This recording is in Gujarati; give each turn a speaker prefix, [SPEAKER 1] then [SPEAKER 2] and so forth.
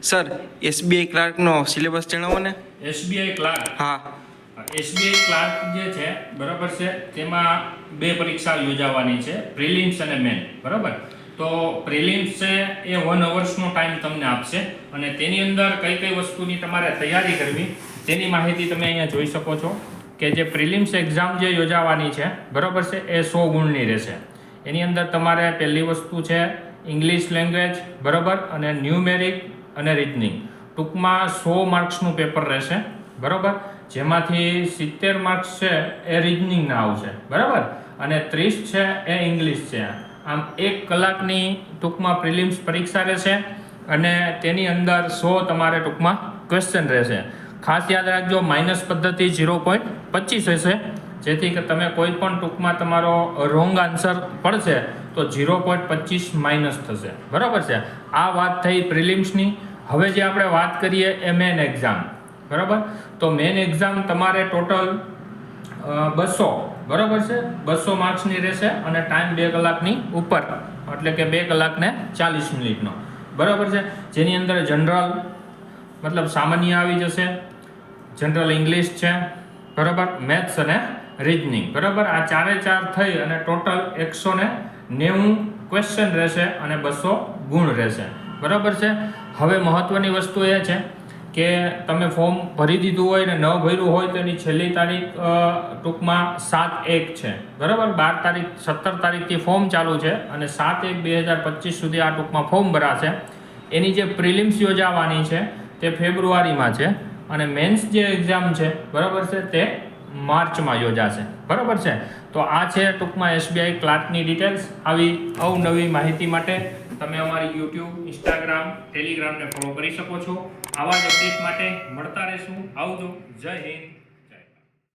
[SPEAKER 1] સર એસબીઆઈ ક્લાર્કનો સિલેબસ જણાવો ને.
[SPEAKER 2] SBI clerk?
[SPEAKER 1] હા.
[SPEAKER 2] એસબીઆઈ ક્લાર્ક જે છે બરાબર છે તેમાં બે પરીક્ષા યોજાવાની છે પ્રિલિમ્સ અને મેન બરાબર? તો પ્રિલિમ્સ છે એ વન અવર્સનો ટાઈમ તમને આપશે અને તેની અંદર કઈ કઈ વસ્તુની તમારે તૈયારી કરવી તેની માહિતી તમે અહીંયા જોઈ શકો છો કે જે પ્રિલિમ્સ એક્ઝામ જે યોજાવાની છે બરાબર છે એ સો ગુણની રહેશે. એની અંદર તમારે પહેલી વસ્તુ છે ઇંગ્લિશ લેંગ્વેજ બરાબર? અને ન્યુમેરિક અને રીઝનિંગ ટૂંકમાં સો માર્ક્સનું પેપર રહેશે, બરાબર? જેમાંથી સિત્તેર માર્ક્સ છે એ રીઝનિંગના આવશે, બરાબર? અને ત્રીસ છે એ ઇંગ્લિશ છે. આમ એક કલાકની ટૂંકમાં પ્રિલિમ્સ પરીક્ષા રહેશે અને તેની અંદર સો તમારે ટૂંકમાં ક્વેશ્ચન રહેશે. ખાસ યાદ રાખજો માઇનસ પદ્ધતિ ઝીરો પોઈન્ટ પચીસ હશે. જેથી કે તમે કોઈ પણ ટૂંકમાં તમારો રોંગ આન્સર પડશે. તો ઝીરો પોઈન્ટ પચીસ માઇનસ થશે. બરાબર છે? આ વાત થઈ પ્રિલિમ્સની હવે જે આપણે વાત કરીએ એ મેન એક્ઝામ બરાબર? તો મેન એક્ઝામ તમારે ટોટલ બસો. બરાબર છે? બસો માર્ક્સની રહેશે અને ટાઈમ બે કલાકની ઉપર. એટલે કે બે કલાકને ચાલીસ મિનિટનો. બરાબર છે? જેની અંદર જનરલ મતલબ સામાન્ય આવી જશે. જનરલ ઇંગ્લિશ છે. બરાબર? મેથ્સ અને રિઝનિંગ બરાબર? આ ચારે ચાર થઈ અને ટોટલ એકસો નેવું ક્વેશ્ચન રહેશે અને બસો ગુણ રહેશે. બરાબર છે? હવે મહત્ત્વની વસ્તુ એ છે કે તમે ફોર્મ ભરી દીધું હોય ને ન ભર્યું હોય તો એની છેલ્લી તારીખ ટૂંકમાં સાત એક છે. બરાબર? બાર તારીખ, સત્તર તારીખથી ફોર્મ ચાલુ છે અને સાત એક બે હજાર પચીસ સુધી આ ટૂંકમાં ફોર્મ ભરાશે. એની જે પ્રિલિમ્સ યોજાવાની છે તે ફેબ્રુઆરીમાં છે અને મેન્સ જે એક્ઝામ છે, બરાબર છે તે માર્ચમાં યોજાશે. બરાબર છે? તો આ છે ટૂંકમાં એસબીઆઈ ક્લાર્કની ડિટેલ્સ. આવી અવનવી માહિતી માટે તમે અમારી યુટ્યુબ, ઇન્સ્ટાગ્રામ, ટેલિગ્રામને ફોલો કરી શકો છો. આવા જ અપડેટ માટે મળતા રહેશું. આવજો. જય હિન્દ.